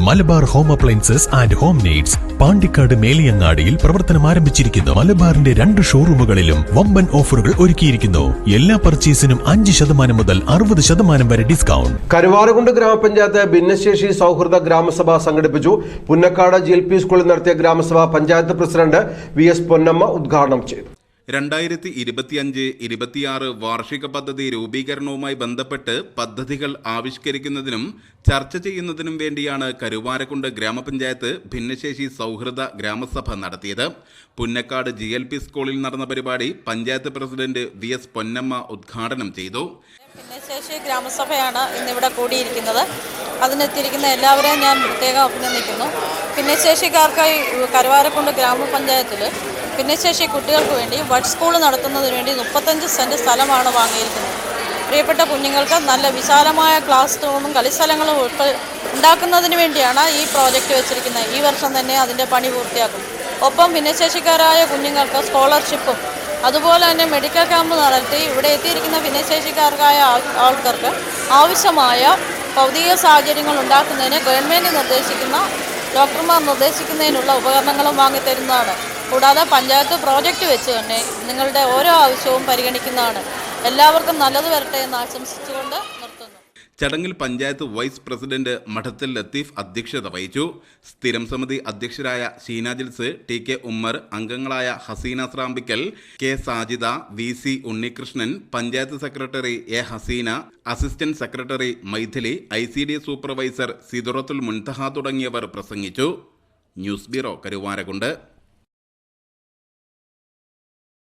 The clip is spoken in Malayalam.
Malabar home appliances and home needs Pandikkad മേലിയങ്ങാടിയിൽ പ്രവർത്തനം ആരംഭിച്ചിരിക്കുന്നു. മലബാറിന്റെ രണ്ട് ഷോറൂമുകളിലും വമ്പൻ ഓഫറുകൾ ഒരുക്കിയിരിക്കുന്നു. എല്ലാ പർച്ചേസിനും അഞ്ച് ശതമാനം മുതൽ അറുപത് ശതമാനം വരെ ഡിസ്കൗണ്ട്. കരുവാരകുണ്ട് ഗ്രാമപഞ്ചായത്ത് ഭിന്നശേഷി സൗഹൃദ ഗ്രാമസഭ സംഘടിപ്പിച്ചു. പുന്നക്കാട് ജി എൽ പി സ്കൂളിൽ നടത്തിയ ഗ്രാമസഭ panchayat president V S Ponnamma ഉദ്ഘാടനം ചെയ്തു. രണ്ടായിരത്തി ഇരുപത്തിയഞ്ച് ഇരുപത്തിയാറ് വാർഷിക പദ്ധതി രൂപീകരണവുമായി ബന്ധപ്പെട്ട് പദ്ധതികൾ ആവിഷ്കരിക്കുന്നതിനും ചർച്ച ചെയ്യുന്നതിനും വേണ്ടിയാണ് കരുവാരക്കുണ്ട് ഗ്രാമപഞ്ചായത്ത് ഭിന്നശേഷി സൗഹൃദ ഗ്രാമസഭ നടത്തിയത്. പുന്നക്കാട് ജി സ്കൂളിൽ നടന്ന പരിപാടി panchayat president V S Ponnamma ഉദ്ഘാടനം ചെയ്തു. ഭിന്നശേഷി ഗ്രാമസഭയാണ് ഇന്നിവിടെ കൂടിയിരിക്കുന്നത്. അതിനെത്തിയിരിക്കുന്ന എല്ലാവരെയും ഞാൻ പ്രത്യേകം അഭിനന്ദിക്കുന്നു. ഭിന്നശേഷിക്കാർക്കായി കരുവാരക്കുണ്ട് ഗ്രാമപഞ്ചായത്തിൽ ഭിന്നശേഷി കുട്ടികൾക്ക് വേണ്ടി വട്ട് സ്കൂൾ നടത്തുന്നതിന് വേണ്ടി മുപ്പത്തഞ്ച് സെന്റ് സ്ഥലമാണ് വാങ്ങിയിരിക്കുന്നത്. പ്രിയപ്പെട്ട കുഞ്ഞുങ്ങൾക്ക് നല്ല വിശാലമായ ക്ലാസ് റൂമും കളിസ്ഥലങ്ങളും ഉൾപ്പെ ഉണ്ടാക്കുന്നതിന് വേണ്ടിയാണ് ഈ പ്രോജക്റ്റ് വെച്ചിരിക്കുന്നത്. ഈ വർഷം തന്നെ അതിന്റെ പണി പൂർത്തിയാക്കും. ഒപ്പം ഭിന്നശേഷിക്കാരായ കുഞ്ഞുങ്ങൾക്ക് സ്കോളർഷിപ്പും അതുപോലെ തന്നെ മെഡിക്കൽ ക്യാമ്പ് നടത്തി ഇവിടെ എത്തിയിരിക്കുന്ന ഭിന്നശേഷിക്കാർക്കായ ആൾക്കാർക്ക് ആവശ്യമായ ഭൗതിക സാഹചര്യങ്ങൾ ഉണ്ടാക്കുന്നതിന് ഗവൺമെന്റ് നിർദ്ദേശിക്കുന്ന ഡോക്ടർമാർ നിർദ്ദേശിക്കുന്നതിനുള്ള ഉപകരണങ്ങളും വാങ്ങിത്തരുന്നതാണ് കൂടാതെ പഞ്ചായത്ത് പ്രോജക്റ്റ് വെച്ച് തന്നെ നിങ്ങളുടെ ഓരോ ആവശ്യവും പരിഗണിക്കുന്നതാണ്. എല്ലാവർക്കും നല്ലത് വരട്ടെ എന്ന് ആശംസിച്ചുകൊണ്ട് നിർത്തുന്നു. ചടങ്ങിൽ പഞ്ചായത്ത് വൈസ് പ്രസിഡന്റ് മഠത്തിൽ ലത്തീഫ് അധ്യക്ഷത വഹിച്ചു. സ്ഥിരം സമിതി അധ്യക്ഷരായ ഷീന ജിൽസ് ടി കെ ഉമ്മർ അംഗങ്ങളായ Haseena Srampikkal K Sajida V C Unnikrishnan panchayat secretary A Haseena assistant secretary Mythili I C D supervisor Sidurathul Munthaha തുടങ്ങിയവർ പ്രസംഗിച്ചു. News bureau Karuvarakundu.